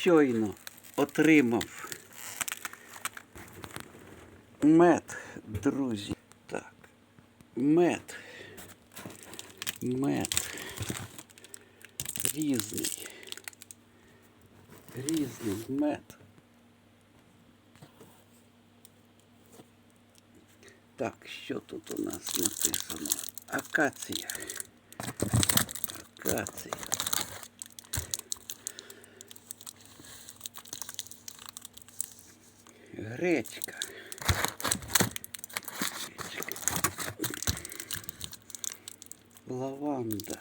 щойно отримав мед, друзі. Так. Мед. Мед. Різний. Різний мед. Так, що тут у нас написано? Акація. Акація. Гречка. Гречка. Лаванда.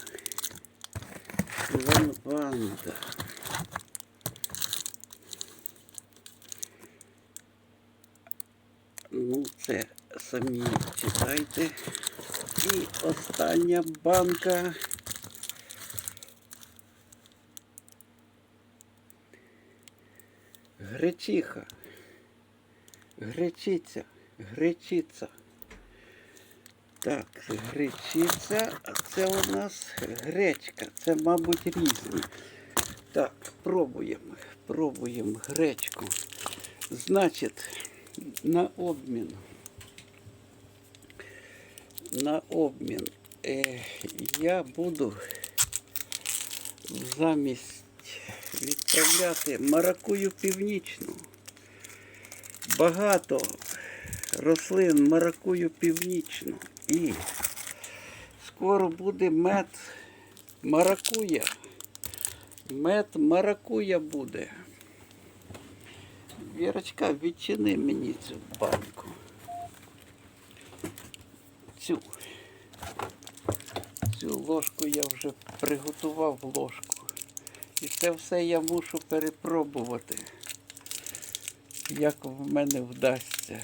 Лаванда. Ну, це самі читайте. І остання банка. Гречиха. Гречиця. Гречиця. Так, гречиця, а це у нас гречка. Це, мабуть, різні. Так, пробуємо. Пробуємо гречку. Значить, на обмін. На обмін. Е, я буду замість відправляти маракую північну. Багато рослин маракую північну. І скоро буде мед маракуя. Мед маракуя буде. Вірочка, відчини мені цю банку. Цю. Цю ложку я вже приготував ложку. І це все я мушу перепробувати. Як в мене вдасться.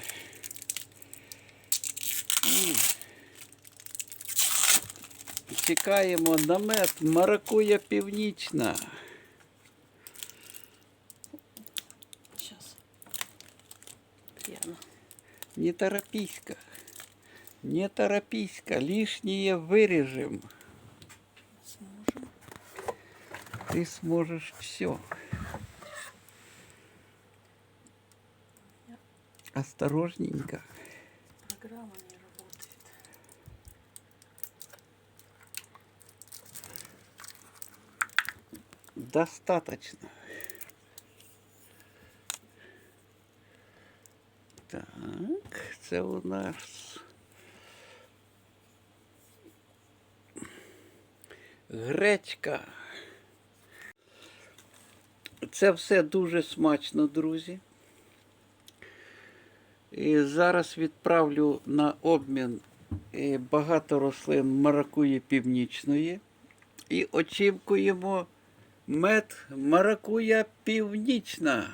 І чекаємо намет маракуя північна. Сейчас. Пьяно. Не торопись-ка. Не торопись-ка. Лишнее вырежем. Сможем. Ты сможешь все. Осторожненько. Программа не работает. Достаточно. Так, це у нас. Гречка. Це все дуже смачно, друзі. І зараз відправлю на обмін е, багато рослин маракуї північної. І очікуємо мед маракуя північна.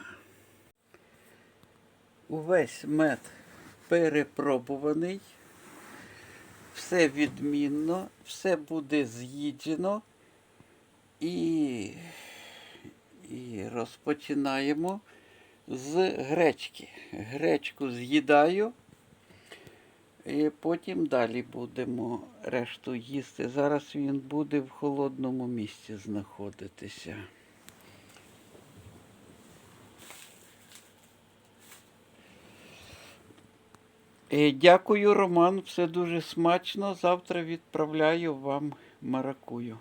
Увесь мед перепробуваний. Все відмінно, все буде з'їджено. І, і розпочинаємо з гречки. Гречку з'їдаю. І потім далі будемо решту їсти. Зараз він буде в холодному місці знаходитися. Е, Дякую, Роман. Все дуже смачно. Завтра відправляю вам маракую.